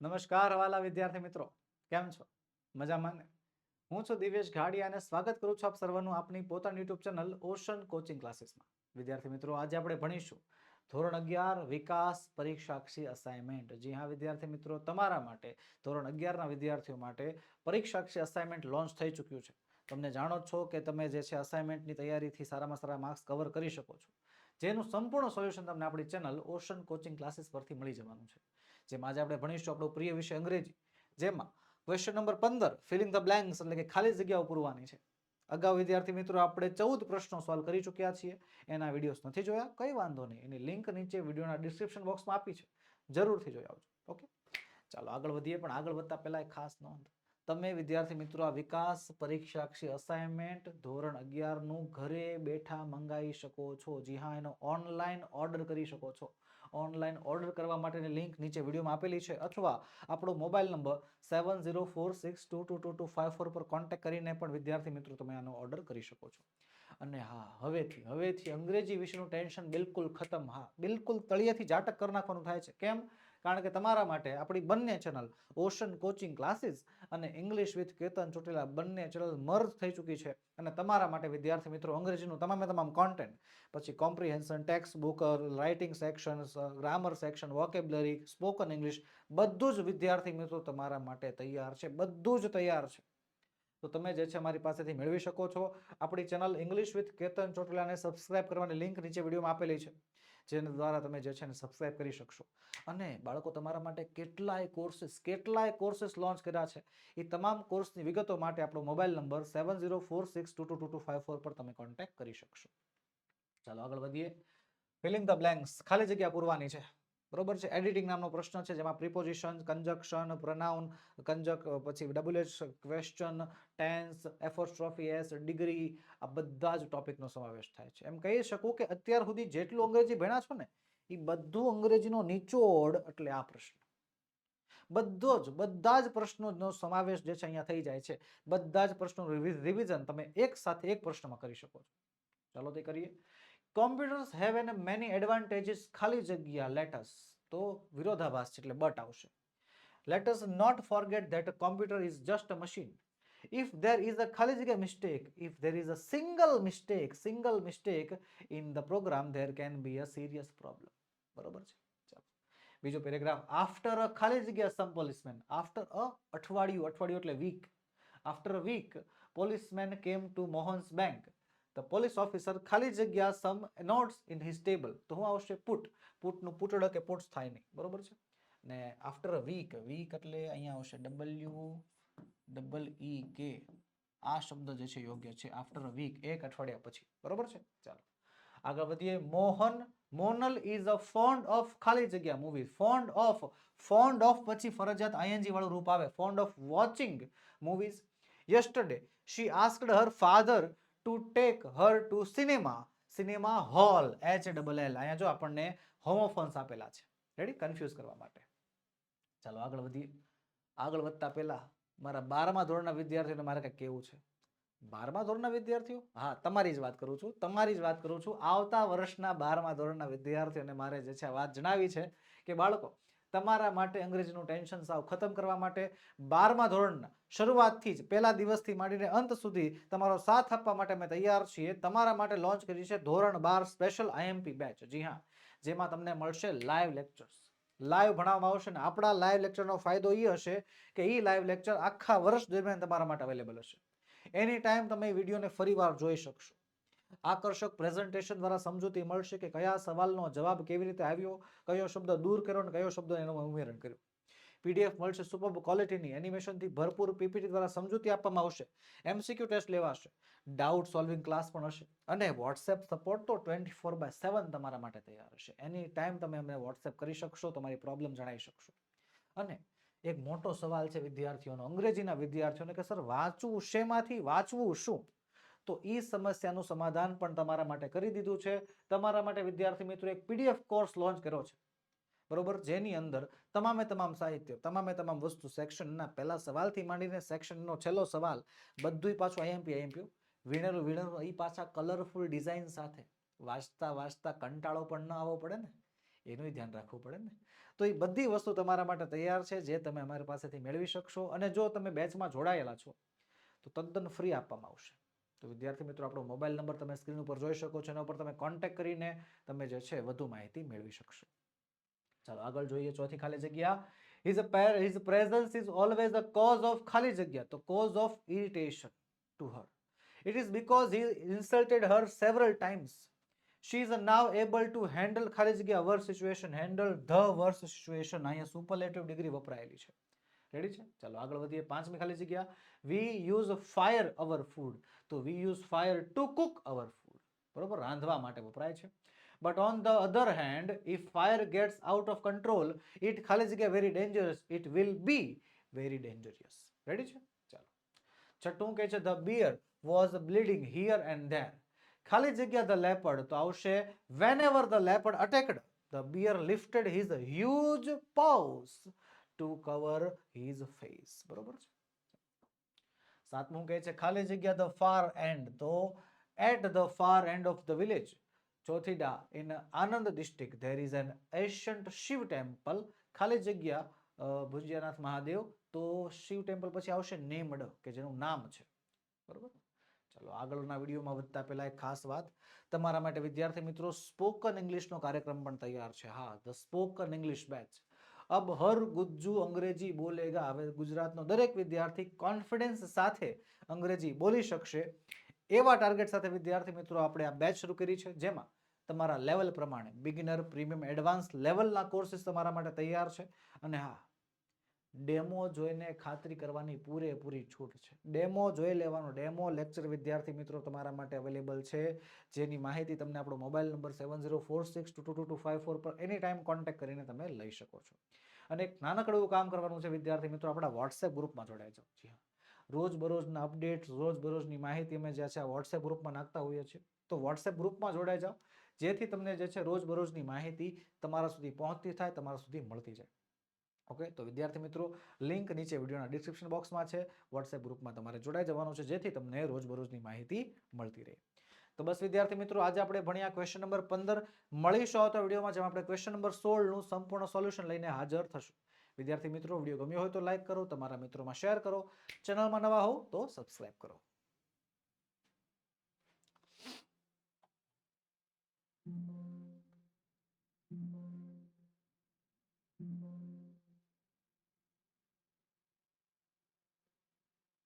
નમસ્કાર વાલા વિદ્યાર્થી મિત્રો. કેમ છો? મજામાં ને? હું છું દિવેશ ઘાડિયા અને સ્વાગત કરું છું આપ સર્વનું આપની પોતાની યુટ્યુબ ચેનલ ઓશન કોચિંગ ક્લાસીસમાં. વિદ્યાર્થી મિત્રો, આજે આપણે ભણીશું ધોરણ અગિયાર, વિકાસ, પરીક્ષાક્ષી અસાઇનમેન્ટ જી હા, વિદ્યાર્થી મિત્રો, તમારા માટે, ધોરણ અગિયારના વિદ્યાર્થીઓ માટે પરીક્ષાક્ષી અસાઇનમેન્ટ લોન્ચ થઈ ચૂક્યું છે. તમને જાણો છો કે તમે જે છે અસાઇનમેન્ટની તૈયારીથી સારામાં સારા માર્ક્સ કવર કરી શકો છો. જેનું સંપૂર્ણ સોલ્યુશન તમને આપણી ચેનલ ઓશન કોચિંગ ક્લાસીસ પરથી મળી જવાનું છે. જેમાં આજે આપણે ભણીશું આપણો પ્રિય વિષય અંગ્રેજી, જેમાં ક્વેશ્ચન નંબર પંદર ફિલિંગ ધ બ્લેન્ક્સ એટલે કે ખાલી જગ્યાઓ પૂરવાની છે. અગાઉ વિદ્યાર્થી મિત્રો આપણે ચૌદ પ્રશ્નો સોલ્વ કરી ચૂક્યા છીએ, એના વિડીયોઝ નથી જોયા, કંઈ વાંધો નહીં. એની લિંક નીચે વિડીયોના ડિસ્ક્રિપ્શન બોક્સમાં આપી છે. જરૂરથી જોઈ આવજો. ઓકે ચાલો આગળ વધીએ, પણ આગળ વધતા પહેલાં એક ખાસ નોંધ. તમે વિદ્યાર્થી મિત્રો આ વિકાસ પરીક્ષાક્ષી અસાઇનમેન્ટ ધોરણ અગિયારનું ઘરે બેઠા મંગાવી શકો છો. જી હા, એનો ઓનલાઈન ઓર્ડર કરી શકો છો. ઓનલાઈન ઓર્ડર કરવા માટેની લિંક નીચે વિડીયોમાં આપેલી છે અથવા આપણો mobile number seven zero four six two two two two five four પર કોન્ટેક્ટ કરીને પણ વિદ્યાર્થી મિત્રો તમે આનો ઓર્ડર કરી શકો છો. અને હા, હવેથી હવેથી અંગ્રેજી વિષયનું ટેન્શન બિલકુલ ખતમ. હા, બિલકુલ તળિયેથી જાટક કરી નાખવાનું થાય છે. કેમ? કારણ કે તમારા માટે આપણી બંને ચેનલ ઓશન કોચિંગ ક્લાસીસ અને ઇંગ્લિશ વિથ કેતન ચોટીલા બંને ચેનલ મર્જ થઈ ચૂકી છે. અને તમારા માટે, વિદ્યાર્થી મિત્રો, અંગ્રેજીનું તમામે તમામ કોન્ટેન્ટ પછી comprehension text book writing section grammar section vocabulary spoken English બધું જ વિદ્યાર્થી મિત્રો તમારા માટે તૈયાર છે. બધું જ તૈયાર છે. તો તમે જે છે અમારી પાસેથી મેળવી શકો છો. આપણી ચેનલ ઇંગ્લિશ વિથ કેતન ચોટીલાને સબસ્ક્રાઇબ કરવાની લિંક નીચે વિડીયોમાં આપેલી છે. જેના દ્વારા તમે જે છે ને સબસ્ક્રાઇબ કરી શકશો. અને બાળકો, તમારા માટે કેટલાય કોર્સિસ કેટલાય કોર્સિસ લોન્ચ કર્યા છે. એ તમામ કોર્સની વિગતો માટે આપણો mobile number seven zero four six two two two two five four પર તમે કોન્ટેક્ટ કરી શકશો. ચાલો આગળ વધીએ. ફિલિંગ ધ બ્લેન્ક્સ ખાલી જગ્યા પૂરવાની છે. બરોબર છે? એડિટિંગ નામનો પ્રશ્ન છે, જેમાં પ્રિપોઝિશન કન્જક્શન પ્રનાઉન કંજક પછી WH question tense apostrophe S degree આ બધા જ ટોપિકનો સમાવેશ થાય છે. એમ કહી શકું કે અત્યાર સુધી જેટલું અંગ્રેજી ભણ્યા છો ને, એ બધું અંગ્રેજીનો નિચોડ એટલે આ પ્રશ્ન. બધો જ, બધા જ પ્રશ્નોનો સમાવેશ જે છે અહીંયા થઈ જાય છે. બધા જ પ્રશ્નો રિવિઝન તમે એક સાથે એક પ્રશ્નમાં કરી શકો છો. ચાલો તે કરીએ. Computers have an many advantages ખાલી જગ્યા લેટસ તો વિરોધાભાસ છે એટલે બટ આવશે. Let's not forget that computer is just a machine if there is a ખાલી જગ્યા mistake, if there is a single mistake single mistake in the program, there can be a serious problem. બરોબર છે? બીજો paragraph after a ખાલી જગ્યા સમ policeman after a અઠવાડિયું અઠવાડિયું એટલે week after a week policeman came to Mohan's bank the police officer ખાલી જગ્યા some notes in his table તો હું આવશે પુટ પુટનું પુટડ કે પુટ્સ થાય નહીં. બરોબર છે? ને આફ્ટર અ વીક વીક એટલે અહીંયા આવશે ડબલ્યુ ડબલ ઈ કે આ શબ્દ જે છે યોગ્ય છે. આફ્ટર અ વીક એક અઠવાડિયા પછી. બરોબર છે? ચાલો. આગળ વધીએ. Mohan, Monal is a fond of ખાલી જગ્યા movie fond of fond of પછી ફરજિયાત આઈએનજી વાળું રૂપ આવે. Fond of watching movies yesterday she asked her father to take her to cinema cinema hall H double L અહીંયા જો આપણને હોમોફોન્સ આપેલા છે. રેડી કન્ફ્યુઝ કરવા માટે. ચાલો આગળ વધીએ આગળ વધતા પહેલાં મારા બારમા ધોરણના વિદ્યાર્થીઓને મારે કંઈક કેવું છે. બારમા ધોરણના વિદ્યાર્થીઓ? હા, તમારી જ વાત કરું છું. તમારી જ વાત કરું છું. આવતા વર્ષના બારમા ધોરણના વિદ્યાર્થીઓને મારે જે છે વાત જણાવી છે કે બાળકો તમારા માટે અંગ્રેજીનું ટેન્શન સાવ ખતમ કરવા માટે બારમા ધોરણના શરૂઆતથી જ પહેલા દિવસથી માંડીને અંત સુધી તમારો સાથ આપવા માટે અમે તૈયાર છીએ. તમારા માટે લોન્ચ કરી છે ધોરણ બાર સ્પેશિયલ આઈએમપી બેચ જી હા. જેમાં તમને મળશે લાઈવ લેક્ચર્સ લાઈવ ભણાવવામાં આવશે ને આપણા લાઈવ લેક્ચરનો ફાયદો એ હશે કે એ લાઈવ લેક્ચર આખા વર્ષ દરમિયાન તમારા માટે અવેલેબલ હશે. એની ટાઈમ તમે વિડીયોને ફરીવાર જોઈ શકશો. આકર્ષક પ્રેઝન્ટેશન દ્વારા સમજૂતી મળશે કે કયા સવાલનો જવાબ કેવી રીતે આવ્યો, કયો શબ્દ દૂર કર્યો અને કયો શબ્દ એનું ઉમેરણ કર્યું. પીડીએફ મળશે સુપર ક્વોલિટીની એનિમેશનથી ભરપૂર પીપીટી દ્વારા સમજૂતી આપવામાં આવશે. એમસીક્યુ ટેસ્ટ લેવાશે. ડાઉટ સોલ્વિંગ ક્લાસ પણ હશે. અને વોટ્સએપ સપોર્ટ તો ટ્વેન્ટી ફોર બાય સેવન તમારા માટે તૈયાર હશે. એની ટાઈમ તમે અમને વોટ્સએપ કરી શકશો, તમારી પ્રોબ્લેમ જણાવી શકશો. અને એક મોટો સવાલ છે વિદ્યાર્થીઓનો, અંગ્રેજીના વિદ્યાર્થીઓને કે, સર, વાંચવું શેમાંથી? વાંચવું શું? તો એ સમસ્યાનું સમાધાન પણ તમારા માટે કરી દીધું છે. તમારા માટે, વિદ્યાર્થી મિત્રો, એક પીડીએફ કોર્સ લોન્ચ કર્યો છે. બરોબર? જેની અંદર તમામે તમામ સાહિત્ય, તમામે તમામ વસ્તુ સેક્શનના પહેલા સવાલથી માંડીને સેક્શનનો છેલ્લો સવાલ, બધુંય પાછું આઈએમપી આઈએમપી વીણેલું વીણેલું એ પાછા કલરફુલ ડિઝાઇન સાથે. વાંચતા વાંચતા કંટાળો પણ ન આવવો પડે ને? એનું ધ્યાન રાખવું પડે ને? તો એ બધી વસ્તુ તમારા માટે તૈયાર છે, જે તમે અમારી પાસેથી મેળવી શકશો. અને જો તમે બેચમાં જોડાયેલા છો, તો તદ્દન ફ્રી આપવામાં આવશે. તો વિદ્યાર્થી મિત્રો આપણો મોબાઈલ નંબર તમે સ્ક્રીન ઉપર જોઈ શકો છો એના ઉપર તમે કોન્ટેક્ટ કરીને તમે જે છે વધુ માહિતી મેળવી શકશો ચાલો આગળ જોઈએ ચોથી ખાલી જગ્યા his pair his presence is always the cause of ખાલી જગ્યા તો cause of irritation to her it is because he insulted her several times she is now able to handle ખાલી જગ્યા worst situation handle the worst situation અહીંયા superlative degree વપરાયેલી છે ready છે ચાલો આગળ વધીએ પાંચમી ખાલી જગ્યા we use fire our food તો we use fire to cook our food બરોબર રાંધવા માટે વપરાય છે but on the other hand if fire gets out of control it ખાલી જગ્યા very dangerous it will be very dangerous ready છે ચાલો છઠ્ઠું કહે છે the bear was bleeding here and there ખાલી જગ્યા the leopard તો આવશે whenever the leopard attacked the bear lifted his huge paws to cover his face બરોબર છે? સાતમું કહે છે, ખાલી જગ્યા ધ ફાર એન્ડ તો at the far end of the village Chothida in Anand district there is an ancient Shiv temple ખાલી જગ્યા ભુજિયાનાથ મહાદેવ, તો શિવ ટેમ્પલ પછી આવશે નેમડ, કે જેનું નામ છે. બરોબર? ચલો, આગળના વિડીયોમાં વધતા પહેલા એક ખાસ વાત. તમારા માટે વિદ્યાર્થી મિત્રો, સ્પોકન ઇંગ્લિશનો કાર્યક્રમ પણ તૈયાર છે. હા ધ સ્પોકન ઇંગ્લિશ બેચ અબ હર ગુજ્જુ અંગ્રેજી બોલેગા. હવે ગુજરાતનો દરેક વિદ્યાર્થી કોન્ફિડન્સ સાથે અંગ્રેજી બોલી શકશે. એવા ટાર્ગેટ સાથે વિદ્યાર્થી મિત્રો આપણે આ બેચ શરૂ કરી છે, જેમાં તમારા લેવલ પ્રમાણે બિગિનર પ્રીમિયમ એડવાન્સ લેવલના કોર્સિસ તમારા માટે તૈયાર છે. અને હા ડેમો જોઈને ખાતરી કરવાની પૂરેપૂરી છૂટ છે. ડેમો જોઈ લેવાનો. ડેમો લેક્ચર વિદ્યાર્થી મિત્રો તમારા માટે અવેલેબલ છે. જેની માહિતી તમને આપણો mobile number seven zero four six two two two five four પર એની ટાઈમ કોન્ટેક્ટ કરીને તમે લઈ શકો છો. અને એક નાનકડું એવું કામ કરવાનું છે વિદ્યાર્થી મિત્રો, આપણા વોટ્સએપ ગ્રુપમાં જોડાઈ જાઓ. જી હા. રોજબરોજના અપડેટ્સ રોજબરોજની માહિતી અમે જે છે આ વોટ્સએપ ગ્રુપમાં નાખતા હોઈએ છીએ. તો વોટ્સએપ ગ્રુપમાં જોડાઈ જાઓ. જેથી તમને જે છે રોજબરોજની માહિતી તમારા સુધી પહોંચતી થાય, તમારા સુધી મળતી જાય. ઓકે? તો વિદ્યાર્થી મિત્રો લિંક નીચે વિડીયોના ડિસ્ક્રિપ્શન બોક્સમાં છે. વોટ્સએપ ગ્રુપમાં તમારે જોડાઈ જવાનું છે, જેથી તમને રોજબરોજની માહિતી મળતી રહે. તો બસ વિદ્યાર્થી મિત્રો, આજે આપણે ભણ્યા ક્વેશ્ચન નંબર પંદર મળીશું આવતા વિડીયોમાં, જેમાં આપણે ક્વેશ્ચન નંબર સોળનું સંપૂર્ણ સોલ્યુશન લઈને હાજર થશું. વિદ્યાર્થી મિત્રો, વીડિયો ગમ્યો હોય તો લાઇક કરો, તમારા મિત્રોમાં શેર કરો, ચેનલમાં નવા હો તો સબસ્ક્રાઇબ કરો. Thank you.